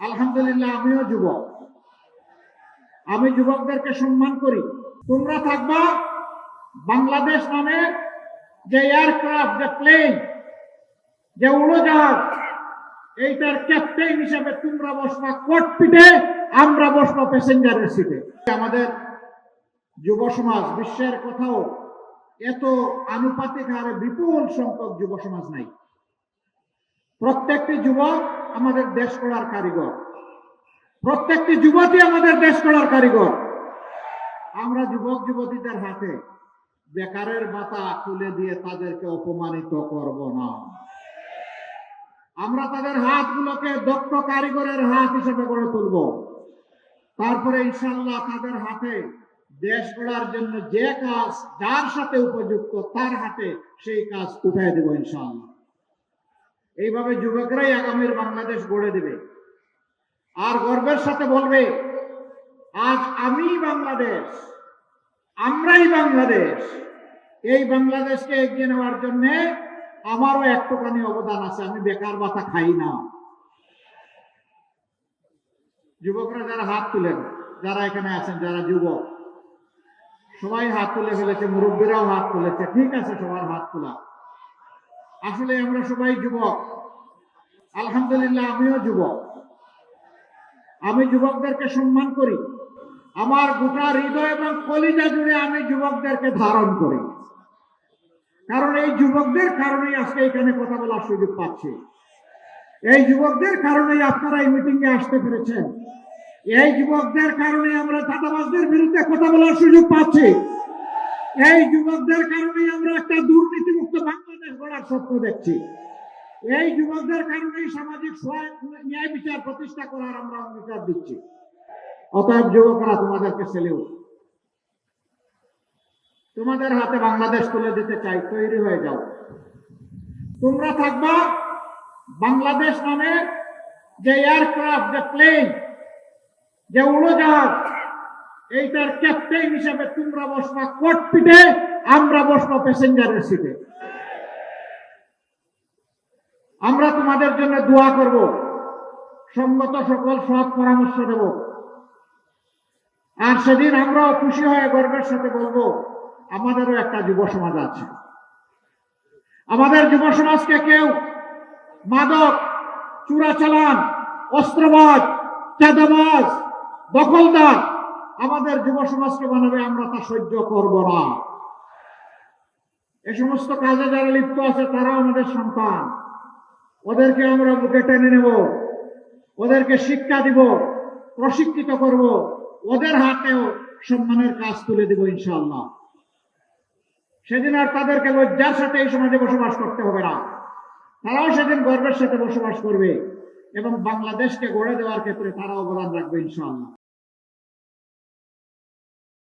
আলহামদুলিল্লাহ, আমিও যুবক। আমি যুবকদেরকে সম্মান করি। তোমরা থাকবা বাংলাদেশ নামে যে এয়ারক্রাফট যে প্লেন যে উড়োজাহাজ, এইটার ক্যাপ্টেন হিসেবে তোমরা বসবা কোটপিটে আমরা বসবো প্যাসেঞ্জারের সিটে আমাদের যুব সমাজ, বিশ্বের কোথাও এত আনুপাতিক হারে বিপুল সংখ্যক যুব সমাজ নাই। প্রত্যেকটি যুবক আমাদের দেশ গড়ার কারিগর। প্রত্যেকটি যুবতী আমাদের দেশ গড়ার কারিগর। আমরা যুবক, যুবতীদের হাতে বেকারের বাতা তুলে দিয়ে তাদেরকে অপমানিত করব না। আমরা তাদের হাতগুলোকে দক্ষ কারিগরের হাত হিসেবে গড়ে তুলব। তারপরে ইনশাল্লাহ তাদের হাতে দেশ গড়ার জন্য যে কাজ, যার সাথে উপযুক্ত, তার হাতে সেই কাজ উঠাই দেব ইনশাল্লাহ এইভাবে যুবকরাই আগামীর বাংলাদেশ গড়ে দেবে। আর গর্বের সাথে বলবে, আজ আমি বাংলাদেশ, আমরাই বাংলাদেশ, এই বাংলাদেশকে এগিয়ে নেওয়ার জন্য আমারও একটুখানি অবদান আছে, আমি বেকার বাতা খাই না। যুবকরা যারা হাত তুলেন, যারা এখানে আছেন, যারা যুবক, সবাই হাত তুলে ফেলেছে, মুরব্বীরাও হাত তুলেছে, ঠিক আছে, সবার হাত তোলা। আসলে আমরা সবাই যুবক। আলহামদুলিল্লাহ, আমিও যুবক। আমি যুবকদেরকে সম্মান করি। আমার গোটা হৃদয় এবং কলিজা জুড়ে আমি যুবকদেরকে ধারণ করি। কারণ এই যুবকদের কারণেই আজকে এখানে কথা বলার সুযোগ পাচ্ছি। এই যুবকদের কারণেই আপনারা এই মিটিং এ আসতে পেরেছেন। এই যুবকদের কারণে আমরা চাঁদাবাজদের বিরুদ্ধে কথা বলার সুযোগ পাচ্ছি। এই যুবকদের কারণেই আমরা একটা দুর্নীতিমুক্ত বাংলাদেশ গড়ার স্বপ্ন দেখছি। এই যুবকদের কারণেই সামাজিক ন্যায় বিচার প্রতিষ্ঠা করার আমরা অঙ্গীকার দিচ্ছি। অতএব যুবকরা, তোমাদেরকে সেলিউট তোমাদের হাতে বাংলাদেশ তুলে দিতে চাই, তৈরি হয়ে যাও। তোমরা থাকবা বাংলাদেশ নামে যে এয়ারক্রাফট যে প্লেন যে উড়োজাহাজ এইটার ক্যাপ্টেন হিসেবে তোমরা বসবা কোটপিটে আমরা বসবো প্যাসেঞ্জারের সিটে আমরা তোমাদের জন্য দোয়া করব। সঙ্গত সকল সৎ পরামর্শ দেব। আর সেদিন আমরাও খুশি হয়ে গর্বের সাথে বলব, আমাদেরও একটা যুব সমাজ আছে। আমাদের যুব সমাজকে কেউ মাদক চূড়াচালান অস্ত্রবাজ, চাঁদাবাজ, দখলদার আমাদের যুব সমাজকে বানাবে আমরা তা সহ্য করব না। এ সমস্ত কাজে যারা লিপ্ত আছে, তারাও আমাদের সন্তান। ওদেরকে আমরা বুকে টেনে নেব, ওদেরকে শিক্ষা দিব, প্রশিক্ষিত করব, ওদের হাতেও সম্মানের কাজ তুলে দিব ইনশাল্লাহ সেদিন আর তাদেরকে লজ্জার সাথে এই সমাজে বসবাস করতে হবে না। তারাও সেদিন গর্বের সাথে বসবাস করবে এবং বাংলাদেশকে গড়ে দেওয়ার ক্ষেত্রে তারা অবদান রাখবে ইনশাআল্লাহ।